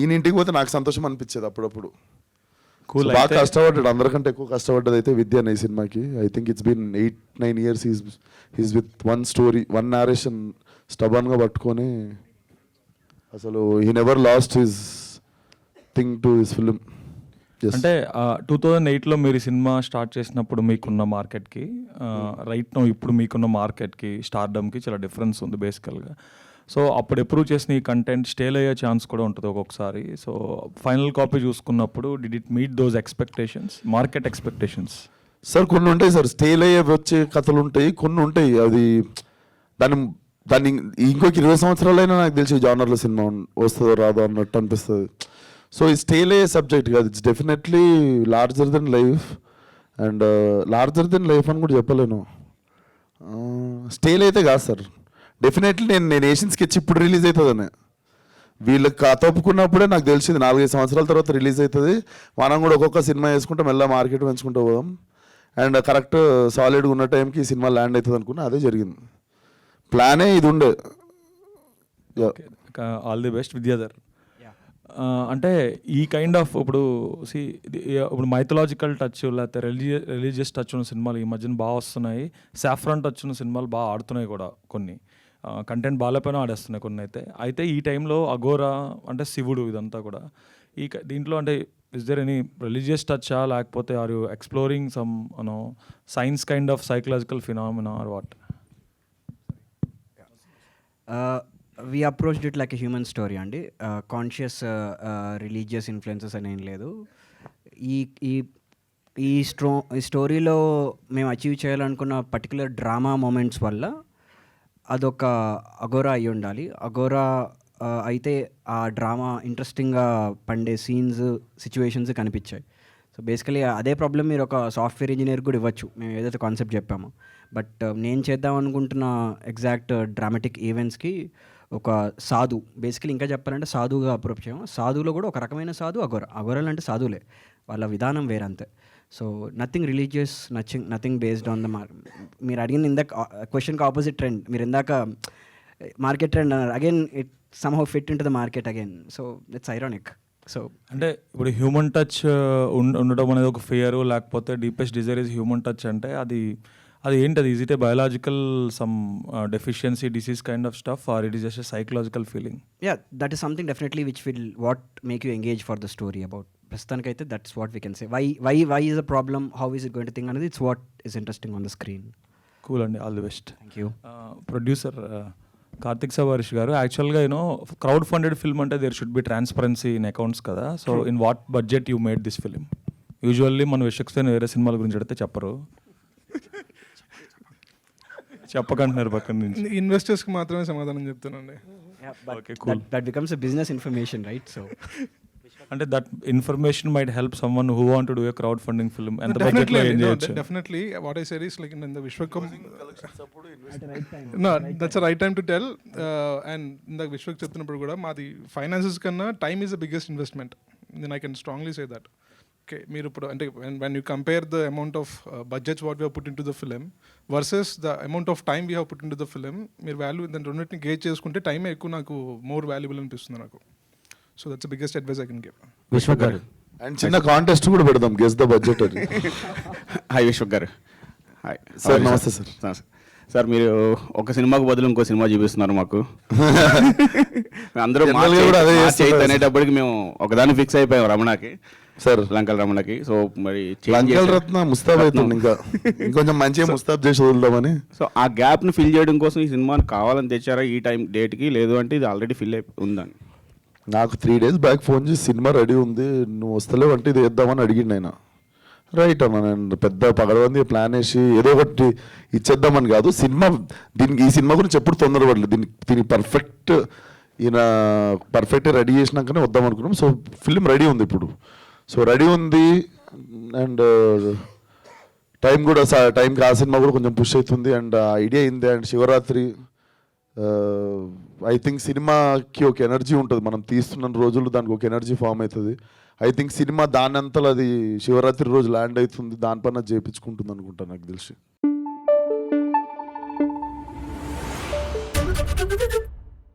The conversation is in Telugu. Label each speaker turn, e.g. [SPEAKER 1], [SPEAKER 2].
[SPEAKER 1] ఈయన ఇంటికి పోతే నాకు సంతోషం అనిపించేది అప్పుడప్పుడు. బాగా కష్టపడ్డాడు. అందరికంటే ఎక్కువ కష్టపడ్డది అయితే విద్య అనే సినిమాకి. I think it's been eight nine years is is with one story one narration స్టబన్గా పట్టుకొని అసలు he never lost his thing to his film
[SPEAKER 2] అంటే టూ థౌజండ్ ఎయిట్లో మీరు సినిమా స్టార్ట్ చేసినప్పుడు మీకున్న మార్కెట్కి రైట్ నో ఇప్పుడు మీకున్న మార్కెట్కి స్టార్డమ్కి చాలా డిఫరెన్స్ ఉంది బేసికల్గా సో అప్పుడు అప్రూవ్ చేసిన ఈ కంటెంట్ స్టేల్ అయ్యే ఛాన్స్ కూడా ఉంటుంది ఒక్కొక్కసారి. సో ఫైనల్ కాపీ చూసుకున్నప్పుడు did it meet those expectations market expectations
[SPEAKER 1] sir కొన్ని ఉంటాయి సార్ స్టేల్ అయ్యే వచ్చే కథలు ఉంటాయి కొన్ని ఉంటాయి. అది దాని దాన్ని ఇంకొక ఇరవై సంవత్సరాలైనా నాకు తెలిసి జానర్లో సినిమా వస్తుందో రాదో అన్నట్టు అనిపిస్తుంది. సో ఈ స్టేల్ అయ్యే సబ్జెక్ట్ కాదు. It's definitely larger than life and larger than life అని కూడా చెప్పలేను. Uh, స్టేల్ అయితే కాదు సార్ డెఫినెట్లీ నేను నేను ఏషియన్ స్కెచ్ ఇప్పుడు రిలీజ్ అవుతుందని వీళ్ళకి కథ ఒప్పుకున్నప్పుడే నాకు తెలిసింది నాలుగైదు సంవత్సరాల తర్వాత రిలీజ్ అవుతుంది మనం కూడా ఒక్కొక్క సినిమా వేసుకుంటాం మెల్ల మార్కెట్ పెంచుకుంటూ పోదాం. అండ్ కరెక్ట్ సాలిడ్గా ఉన్న టైంకి ఈ సినిమా ల్యాండ్ అవుతుంది అనుకున్నా అదే జరిగింది. ప్లానే ఇది ఉండే.
[SPEAKER 2] All the best Vidyadhar. అంటే ఈ కైండ్ ఆఫ్ ఇప్పుడు సి ఇప్పుడు మైథలాజికల్ టచ్ లేకపోతే రిలీజియస్ రిలీజియస్ టచ్ ఉన్న సినిమాలు ఈ మధ్యన బాగా వస్తున్నాయి. సాఫ్రాన్ టచ్ ఉన్న సినిమాలు బాగా ఆడుతున్నాయి కూడా కొన్ని. కంటెంట్ బాగాలేపోయినా ఆడేస్తున్నాయి కొన్ని అయితే అయితే ఈ టైంలో అఘోరా అంటే శివుడు ఇదంతా కూడా. ఈ క- దీంట్లో అంటే ఇస్ దేర్ ఎనీ రిలీజియస్ టచ్చా లేకపోతే are you exploring some uh science kind of psychological phenomena or what
[SPEAKER 3] we approached it like a human story అండి. కాన్షియస్ రిలీజియస్ ఇన్ఫ్లుయెన్సెస్ అని ఏం లేదు. ఈ ఈ ఈ స్ట్రో ఈ స్టోరీలో మేము అచీవ్ చేయాలనుకున్న పర్టికులర్ డ్రామా మూమెంట్స్ వల్ల అదొక అగోరా అయి ఉండాలి. అగోరా అయితే ఆ డ్రామా ఇంట్రెస్టింగ్గా పండే సీన్స్ సిచ్యువేషన్స్ కనిపించాయి. సో బేసికలీ అదే ప్రాబ్లం మీరు ఒక సాఫ్ట్వేర్ ఇంజనీర్ కూడా ఇవ్వచ్చు. మేము ఏదైతే కాన్సెప్ట్ చెప్పామో. బట్ నేను చేద్దాం అనుకుంటున్న ఎగ్జాక్ట్ డ్రామాటిక్ ఈవెంట్స్కి ఒక సాధు బేసికలీ ఇంకా చెప్పాలంటే సాధువుగా అప్రోచ్ చేయము. సాధువులో కూడా ఒక రకమైన సాధు అగోరా అగోరాలు అంటే సాధువులే. వాళ్ళ విధానం వేరంతే. So nothing religious nothing nothing based on the మార్ మీరు అడిగిన ఇందాక క్వశ్చన్కి ఆపోజిట్ ట్రెండ్ మీరు ఇందాక మార్కెట్ ట్రెండ్ అన్నారు. Again it somehow fit into the market again so it's ironic so
[SPEAKER 2] అంటే ఇప్పుడు హ్యూమన్ టచ్ ఉండడం అనేది ఒక ఫియర్ లేకపోతే deepest desire is human touch అంటే అది అది ఏంటి అది is it a biological some deficiency disease kind of stuff or it is just psychological feeling
[SPEAKER 3] yeah that is something definitely which will what make you engage for the story about ప్రస్తుతానికైతే that's what we can say why why why is a problem how is it going to thing అనేది it's what is interesting on the screen
[SPEAKER 2] cool అండి. All the best
[SPEAKER 3] thank you
[SPEAKER 2] producer Karthik Savarish గారు యాక్చువల్గా you know crowd funded film అంటే there should be transparency in accounts కదా. So in what budget you made this film usually మన విషక్సేన్ వేరే సినిమాల గురించి అడిగితే చెప్పరు. చెప్పకంటున్నారు పక్కన నుంచి.
[SPEAKER 4] ఇన్వెస్టర్స్కి మాత్రమే సమాధానం చెప్తానండి
[SPEAKER 2] Okay, cool.
[SPEAKER 3] That becomes a business information right so
[SPEAKER 2] అంటే that information might help someone who want do a crowd funding film ఎంత బడ్జెట్
[SPEAKER 4] డెఫినెట్లీ
[SPEAKER 2] లో ఏం చేయొచ్చు?
[SPEAKER 4] Definitely what I said is like in the విశ్వకం no that's right time to tell and ఇందాక విశ్వక్ చెప్తున్నప్పుడు కూడా మాది ఫైనాన్సెస్ కన్నా time is the biggest investment నేను I can strongly say that okay మీరు ఇప్పుడు అంటే when you compare the amount of budgets what we put into the film versus the amount of time we have put into the film మీరు వాల్యూ దాని రెండింటిని గేజ్ చేసుకుంటే టైమే ఎక్కువ నాకు మోర్ వాల్యుబుల్ అనిపిస్తుంది నాకు. So that's biggest advice I can give
[SPEAKER 5] Vishwak garu
[SPEAKER 1] and చిన్న కాంటెస్ట్ కూడా పెడదాం గెస్ ద బడ్జెట్ అని.
[SPEAKER 5] Hi Vishwak garu hi
[SPEAKER 1] sir నమస్తే సార్
[SPEAKER 5] సార్ సార్ మీరు ఒక సినిమాకు బదులు ఇంకో సినిమా చూపిస్తున్నారు మాకు. అందరూ
[SPEAKER 1] అదే సార్.
[SPEAKER 5] అనేటప్పటికి మేము ఒకదాన్ని ఫిక్స్ అయిపోయాం రమణకి.
[SPEAKER 1] సార్
[SPEAKER 5] లంకల రమణకి. సో మరి
[SPEAKER 1] లంకల్. రత్న ముస్తాబ్ అవుతుంది ఇంకా. ఇంకొంచెం మంచిగా ముస్తాబ్ చేసి వదులుదామని.
[SPEAKER 5] సో ఆ గ్యాప్ని ఫిల్ చేయడం కోసం ఈ సినిమాని కావాలని తెచ్చారా ఈ టైం డేట్కి లేదు అంటే ఇది ఆల్రెడీ ఫిల్ అయి ఉందని.
[SPEAKER 1] నాకు త్రీ డేస్ బ్యాక్ ఫోన్ చేసి సినిమా రెడీ ఉంది నువ్వు వస్తలేవు అంటే ఇది వేద్దామని అడిగిండు ఆయన. రైట్ అన్న నేను పెద్ద పగడవంది ప్లాన్ వేసి ఏదో ఒకటి ఇచ్చేద్దామని కాదు సినిమా దీనికి ఈ సినిమా గురించి ఎప్పుడు తొందరపడలేదు. దీనికి దీనికి పర్ఫెక్ట్ ఈయన పర్ఫెక్ట్ రెడీ చేసినాకనే వద్దాం అనుకున్నాం. సో ఫిల్మ్ రెడీ ఉంది ఇప్పుడు. సో రెడీ ఉంది అండ్ టైం కూడా టైంకి ఆ సినిమా కూడా కొంచెం పుష్ అవుతుంది. అండ్ ఐడియా అయింది. అండ్ శివరాత్రి ఐ థింక్ సినిమాకి ఒక ఎనర్జీ ఉంటుంది. మనం తీస్తున్న రోజులు దానికి ఒక ఎనర్జీ ఫామ్ అవుతుంది. ఐ థింక్ సినిమా దానంతలో అది శివరాత్రి రోజు ల్యాండ్ అవుతుంది. దానిపైన చేయించుకుంటుంది అనుకుంటా నాకు తెలిసి.